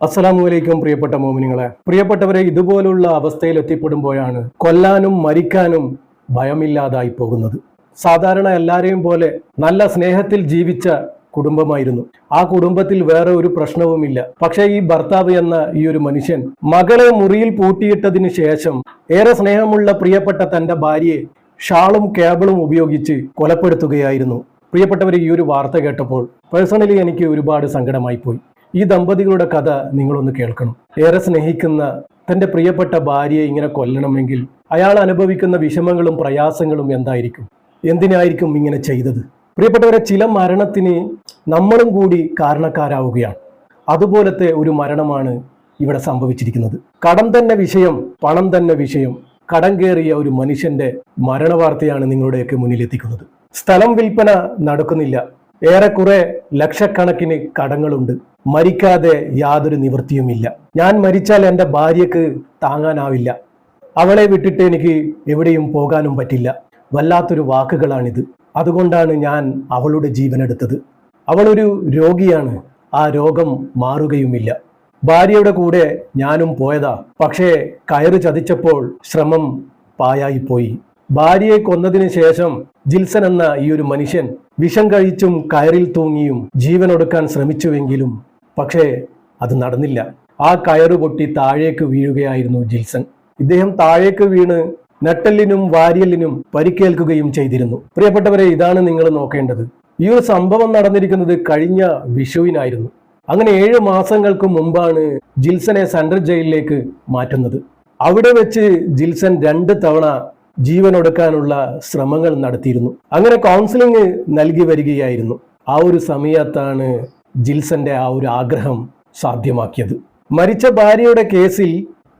അസ്സലാമു അലൈക്കും പ്രിയപ്പെട്ട മോമിനിങ്ങളെ. പ്രിയപ്പെട്ടവരെ ഇതുപോലുള്ള അവസ്ഥയിൽ എത്തിപ്പെടുമ്പോഴാണ് കൊല്ലാനും മരിക്കാനും ഭയമില്ലാതായി പോകുന്നത്. സാധാരണ എല്ലാവരെയും പോലെ നല്ല സ്നേഹത്തിൽ ജീവിച്ച കുടുംബമായിരുന്നു. ആ കുടുംബത്തിൽ വേറെ ഒരു പ്രശ്നവുമില്ല. പക്ഷേ ഈ ഭർത്താവ് എന്ന ഈ ഒരു മനുഷ്യൻ മകളെ മുറിയിൽ പൂട്ടിയിട്ടതിന് ശേഷം ഏറെ സ്നേഹമുള്ള പ്രിയപ്പെട്ട തന്റെ ഭാര്യയെ ഷാളും കേബിളും ഉപയോഗിച്ച് കൊലപ്പെടുത്തുകയായിരുന്നു. പ്രിയപ്പെട്ടവർ ഈ ഒരു വാർത്ത കേട്ടപ്പോൾ പേഴ്സണലി എനിക്ക് ഒരുപാട് സങ്കടമായി പോയി ഈ ദമ്പതികളുടെ കഥ നിങ്ങളൊന്ന് കേൾക്കണം. ഏറെ സ്നേഹിക്കുന്ന തന്റെ പ്രിയപ്പെട്ട ഭാര്യയെ ഇങ്ങനെ കൊല്ലണമെങ്കിൽ അയാൾ അനുഭവിക്കുന്ന വിഷമങ്ങളും പ്രയാസങ്ങളും എന്തായിരിക്കും? എന്തിനായിരിക്കും ഇങ്ങനെ ചെയ്തത്? പ്രിയപ്പെട്ടവരെ ചില മരണത്തിന് നമ്മളും കൂടി കാരണക്കാരാവുകയാണ്. അതുപോലത്തെ ഒരു മരണമാണ് ഇവിടെ സംഭവിച്ചിരിക്കുന്നത്. കടം തന്നെ വിഷയം പണം തന്നെ വിഷയം. കടം കയറിയ ഒരു മനുഷ്യന്റെ മരണവാർത്തയാണ് നിങ്ങളുടെയൊക്കെ മുന്നിലെത്തിക്കുന്നത്. സ്ഥലം വിൽപ്പന നടക്കുന്നില്ല. ഏറെക്കുറെ ലക്ഷക്കണക്കിന് കടങ്ങളുണ്ട്. മരിക്കാതെ യാതൊരു നിവൃത്തിയുമില്ല. ഞാൻ മരിച്ചാൽ എന്റെ ഭാര്യക്ക് താങ്ങാനാവില്ല. അവളെ വിട്ടിട്ട് എനിക്ക് എവിടെയും പോകാനും പറ്റില്ല. വല്ലാത്തൊരു വാക്കുകളാണിത്. അതുകൊണ്ടാണ് ഞാൻ അവളുടെ ജീവനെടുത്തത് അവളൊരു രോഗിയാണ്. ആ രോഗം മാറുകയുമില്ല. ഭാര്യയുടെ കൂടെ ഞാനും പോയതാ. പക്ഷേ കയറ് ചതിച്ചപ്പോൾ ശ്രമം പായായിപ്പോയി ഭാര്യയെ കൊന്നതിന് ശേഷം ജിൽസൻ എന്ന ഈ ഒരു മനുഷ്യൻ വിഷം കഴിച്ചും കയറിൽ തൂങ്ങിയും ജീവനൊടുക്കാൻ ശ്രമിച്ചുവെങ്കിലും പക്ഷേ അത് നടന്നില്ല. ആ കയറ് പൊട്ടി താഴേക്ക് വീഴുകയായിരുന്നു ജിൽസൺ. ഇദ്ദേഹം താഴേക്ക് വീണ് നട്ടെല്ലിനും വാരിയലിനും പരിക്കേൽക്കുകയും ചെയ്തിരുന്നു. പ്രിയപ്പെട്ടവരെ ഇതാണ് നിങ്ങൾ നോക്കേണ്ടത്. ഈ ഒരു സംഭവം നടന്നിരിക്കുന്നത് കഴിഞ്ഞ വിഷുവിനായിരുന്നു. അങ്ങനെ ഏഴ് മാസങ്ങൾക്ക് മുമ്പാണ് ജിൽസനെ സെൻട്രൽ ജയിലിലേക്ക് മാറ്റുന്നത്. അവിടെ വെച്ച് ജിൽസൺ രണ്ട് തവണ ജീവനൊടുക്കാനുള്ള ശ്രമങ്ങൾ നടത്തിയിരുന്നു. അങ്ങനെ കൗൺസിലിംഗ് നൽകി വരികയായിരുന്നു. ആ ഒരു സമയത്താണ് ജിൽസന്റെ ആ ഒരു ആഗ്രഹം സാധ്യമാക്കിയത്. മരിച്ച ഭാര്യയുടെ കേസിൽ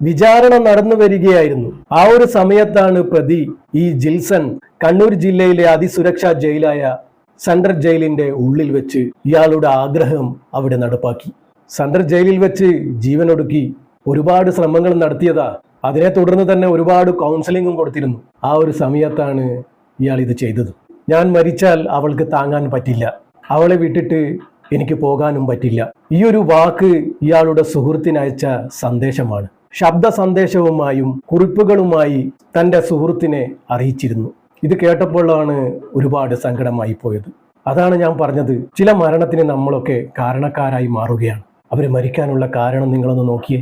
വിചാരണ നടന്നു വരികയായിരുന്നു. ആ ഒരു സമയത്താണ് പ്രതി ഈ ജിൽസൺ കണ്ണൂർ ജില്ലയിലെ അതിസുരക്ഷാ ജയിലായ സെൻട്രൽ ജയിലിന്റെ ഉള്ളിൽ വെച്ച് ഇയാളുടെ ആഗ്രഹം അവിടെ നടപ്പാക്കി. സെൻട്രൽ ജയിലിൽ വെച്ച് ജീവനൊടുക്കി ഒരുപാട് ശ്രമങ്ങൾ നടത്തിയതാ അതിനെ തുടർന്ന് തന്നെ ഒരുപാട് കൗൺസിലിങ്ങും കൊടുത്തിരുന്നു. ആ ഒരു സമയത്താണ് ഇയാൾ ഇത് ചെയ്തത്. ഞാൻ മരിച്ചാൽ അവൾക്ക് താങ്ങാൻ പറ്റില്ല. അവളെ വിട്ടിട്ട് എനിക്ക് പോകാനും പറ്റില്ല. ഈ ഒരു വാക്ക് ഇയാളുടെ സുഹൃത്തിനയച്ച സന്ദേശമാണ്. ശബ്ദ സന്ദേശവുമായും കുറിപ്പുകളുമായി തന്റെ സുഹൃത്തിനെ അറിയിച്ചിരുന്നു. ഇത് കേട്ടപ്പോഴാണ് ഒരുപാട് സങ്കടമായി പോയത്. അതാണ് ഞാൻ പറഞ്ഞത്. ചില മരണത്തിന് നമ്മളൊക്കെ കാരണക്കാരായി മാറുകയാണ്. അവർ മരിക്കാനുള്ള കാരണം നിങ്ങളൊന്ന് നോക്കിയേ.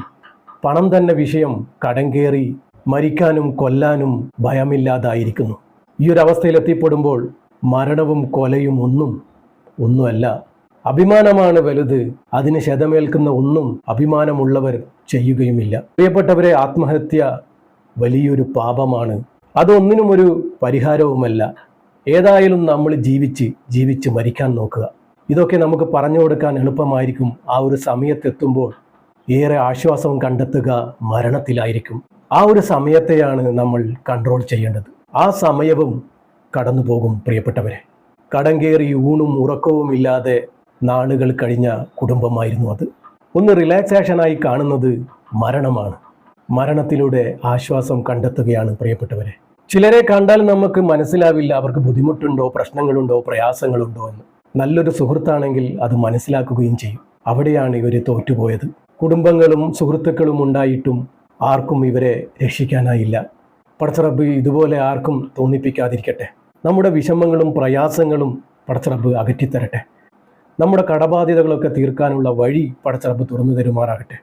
പണം തന്നെ വിഷയം കടം കയറി മരിക്കാനും കൊല്ലാനും ഭയമില്ലാതായിരിക്കുന്നു. ഈ ഒരു അവസ്ഥയിൽ എത്തിപ്പെടുമ്പോൾ മരണവും കൊലയും ഒന്നും ഒന്നുമല്ല. അഭിമാനമാണ് വലുത്. അതിന് ശതമേൽക്കുന്ന ഒന്നും അഭിമാനമുള്ളവർ ചെയ്യുകയുമില്ല. പ്രിയപ്പെട്ടവരെ ആത്മഹത്യ വലിയൊരു പാപമാണ്. അതൊന്നിനും ഒരു പരിഹാരവുമല്ല. ഏതായാലും നമ്മൾ ജീവിച്ച് ജീവിച്ച് മരിക്കാൻ നോക്കുക. ഇതൊക്കെ നമുക്ക് പറഞ്ഞു കൊടുക്കാൻ എളുപ്പമായിരിക്കും. ആ ഒരു സമയത്തെത്തുമ്പോൾ ഏറെ ആശ്വാസം കണ്ടെത്തുക മരണത്തിലായിരിക്കും. ആ ഒരു സമയത്തെയാണ് നമ്മൾ കൺട്രോൾ ചെയ്യേണ്ടത്. ആ സമയവും കടന്നു പോകും പ്രിയപ്പെട്ടവരെ. കടം കയറി ഊണും ഉറക്കവും ഇല്ലാതെ നാളുകൾ കഴിഞ്ഞ കുടുംബമായിരുന്നു അത്. ഒന്ന് റിലാക്സേഷനായി കാണുന്നത് മരണമാണ്. മരണത്തിലൂടെ ആശ്വാസം കണ്ടെത്തുകയാണ് പ്രിയപ്പെട്ടവരെ. ചിലരെ കണ്ടാൽ നമുക്ക് മനസ്സിലാവില്ല അവർക്ക് ബുദ്ധിമുട്ടുണ്ടോ പ്രശ്നങ്ങളുണ്ടോ പ്രയാസങ്ങളുണ്ടോ എന്ന്. നല്ലൊരു സുഹൃത്താണെങ്കിൽ അത് മനസ്സിലാക്കുകയും ചെയ്യും. അവിടെയാണ് ഇവർ തോറ്റുപോയത്. കുടുംബങ്ങളും സുഹൃത്തുക്കളും ഉണ്ടായിട്ടും ആർക്കും ഇവരെ രക്ഷിക്കാനായില്ല. പടച്ചറബ് ഇതുപോലെ ആർക്കും തോന്നിപ്പിക്കാതിരിക്കട്ടെ. നമ്മുടെ വിഷമങ്ങളും പ്രയാസങ്ങളും പടച്ചറബ് അകറ്റിത്തരട്ടെ. നമ്മുടെ കടബാധ്യതകളൊക്കെ തീർക്കാനുള്ള വഴി പടച്ചറബ് തുറന്നു തരുമാറാകട്ടെ.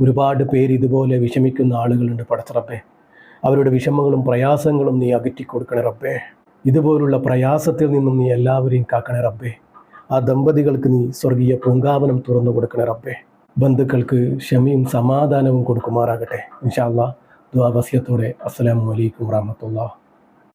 ഒരുപാട് പേര് ഇതുപോലെ വിഷമിക്കുന്ന ആളുകളുണ്ട് പടച്ചറബേ. അവരുടെ വിഷമങ്ങളും പ്രയാസങ്ങളും നീ അകറ്റി കൊടുക്കണേ റബ്ബേ. ഇതുപോലുള്ള പ്രയാസത്തിൽ നിന്നും നീ എല്ലാവരെയും കാക്കണേ റബ്ബേ. ആ ദമ്പതികൾക്ക് നീ സ്വർഗീയ പൂങ്കാവനം തുറന്നു കൊടുക്കണേ റബ്ബേ. ബന്ധുക്കൾക്ക് ക്ഷമയും സമാധാനവും കൊടുക്കുമാറാകട്ടെ. ഇൻഷാ അല്ലാ ദുആ വസിയത്തോടെ. അസ്സലാമു അലൈക്കും